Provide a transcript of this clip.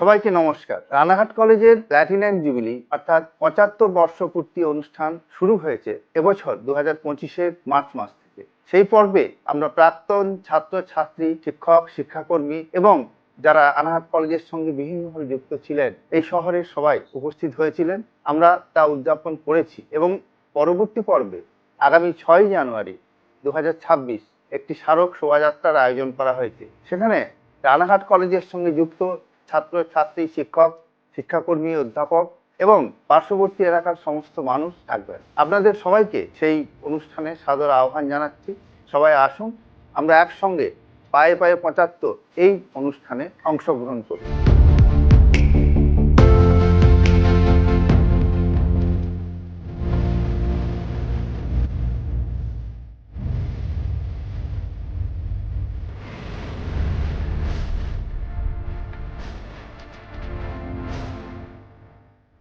সবাইকে নমস্কার। রানাঘাট কলেজের প্ল্যাটিনাম জুবিলি অর্থাৎ পঁচাত্তর বর্ষপূর্তি অনুষ্ঠান শুরু হয়েছে এবছর দু হাজার পঁচিশের মার্চ মাস থেকে। সেই পর্বে আমরা প্রাক্তন ছাত্র ছাত্রী শিক্ষক, শিক্ষাকর্মী এবং যারা রানাঘাট কলেজের সঙ্গে বিভিন্নভাবে যুক্ত ছিলেন, এই শহরের সবাই উপস্থিত হয়েছিলেন। আমরা তা উদযাপন করেছি এবং পরবর্তী পর্বে আগামী ছয় জানুয়ারি দু হাজার ছাব্বিশ একটি স্মারক শোভাযাত্রার আয়োজন করা হয়েছে। সেখানে রানাঘাট কলেজের সঙ্গে যুক্ত ছাত্র, ছাত্রী, শিক্ষক, শিক্ষাকর্মী, অধ্যাপক এবং পার্শ্ববর্তী এলাকার সমস্ত মানুষ থাকবেন। আপনাদের সবাইকে সেই অনুষ্ঠানে সাদর আহ্বান জানাচ্ছি। সবাই আসুন, আমরা একসঙ্গে পায়ে পায়ে পঁচাত্তর এই অনুষ্ঠানে অংশগ্রহণ করি।